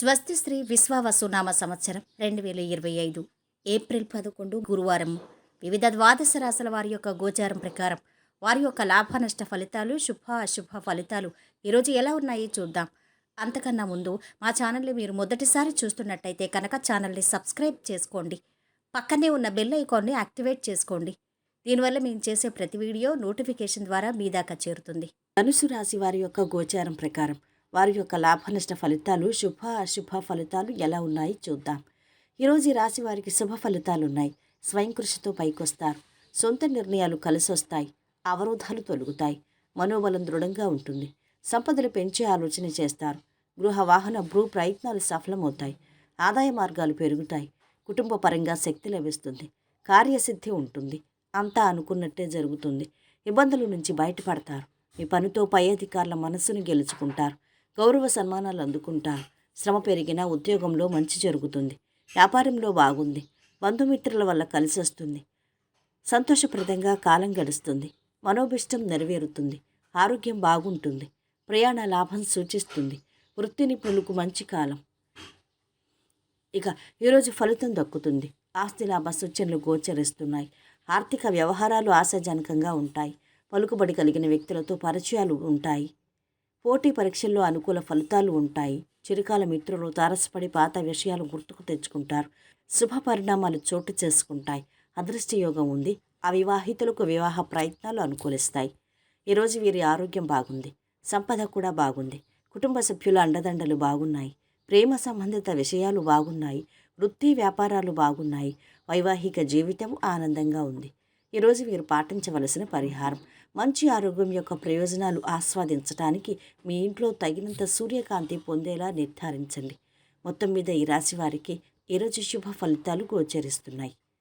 స్వస్తి శ్రీ విశ్వావసునామ సంవత్సరం రెండు వేల ఇరవై ఐదు ఏప్రిల్ పదకొండు గురువారం. వివిధ ద్వాదశ రాశుల వారి యొక్క గోచారం ప్రకారం వారి యొక్క లాభ నష్ట ఫలితాలు శుభ అశుభ ఫలితాలు ఈరోజు ఎలా ఉన్నాయి చూద్దాం. అంతకన్నా ముందు మా ఛానల్ని మీరు మొదటిసారి చూస్తున్నట్టయితే కనుక ఛానల్ని సబ్స్క్రైబ్ చేసుకోండి. పక్కనే ఉన్న బెల్ ఐకాన్ని యాక్టివేట్ చేసుకోండి. దీనివల్ల మేము చేసే ప్రతి వీడియో నోటిఫికేషన్ ద్వారా మీ దాకా చేరుతుంది. ధనుసు రాశి వారి యొక్క గోచారం ప్రకారం వారి యొక్క లాభనష్ట ఫలితాలు శుభ అశుభ ఫలితాలు ఎలా ఉన్నాయి చూద్దాం. ఈరోజు ఈ రాశి వారికి శుభ ఫలితాలు ఉన్నాయి స్వయం కృషితో పైకొస్తారు. సొంత నిర్ణయాలు కలిసొస్తాయి. అవరోధాలు తొలుగుతాయి. మనోబలం దృఢంగా ఉంటుంది. సంపదలు పెంచే ఆలోచన చేస్తారు. గృహ వాహన భూ ప్రయత్నాలు సఫలమవుతాయి. ఆదాయ మార్గాలు పెరుగుతాయి. కుటుంబ పరంగా శక్తి లభిస్తుంది. కార్యసిద్ధి ఉంటుంది. అంతా అనుకున్నట్టే జరుగుతుంది. ఇబ్బందుల నుంచి బయటపడతారు. మీ పనితో పై అధికారుల మనస్సును గెలుచుకుంటారు. గౌరవ సన్మానాలు అందుకుంటారు శ్రమ పెరిగినా ఉద్యోగంలో మంచి జరుగుతుంది. వ్యాపారంలో బాగుంది. బంధుమిత్రుల వల్ల కలిసి వస్తుంది. సంతోషప్రదంగా కాలం గడుస్తుంది. మనోభిష్టం నెరవేరుతుంది. ఆరోగ్యం బాగుంటుంది. ప్రయాణ లాభం సూచిస్తుంది. వృత్తి నిపుణులకు మంచి కాలం. ఇక ఈరోజు ఫలితం దక్కుతుంది. ఆస్తి లాభ సూచనలు గోచరిస్తున్నాయి. ఆర్థిక వ్యవహారాలు ఆశాజనకంగా ఉంటాయి. పలుకుబడి కలిగిన వ్యక్తులతో పరిచయాలు ఉంటాయి. పోటీ పరీక్షల్లో అనుకూల ఫలితాలు ఉంటాయి. చిరకాల మిత్రులు తారసపడి పాత విషయాలు గుర్తుకు తెచ్చుకుంటారు. శుభ పరిణామాలు చోటు చేసుకుంటాయి. అదృష్ట యోగం ఉంది. అవివాహితులకు వివాహ ప్రయత్నాలు అనుకూలిస్తాయి. ఈరోజు వీరి ఆరోగ్యం బాగుంది. సంపద కూడా బాగుంది. కుటుంబ సభ్యుల అండదండలు బాగున్నాయి. ప్రేమ సంబంధిత విషయాలు బాగున్నాయి. వృత్తి వ్యాపారాలు బాగున్నాయి. వైవాహిక జీవితం ఆనందంగా ఉంది. ఈరోజు మీరు పాటించవలసిన పరిహారం. మంచి ఆరోగ్యం యొక్క ప్రయోజనాలు ఆస్వాదించడానికి మీ ఇంట్లో తగినంత సూర్యకాంతి పొందేలా నిర్ధారించండి. మొత్తం మీద ఈ రాశి వారికి ఈరోజు శుభ ఫలితాలు గోచరిస్తున్నాయి.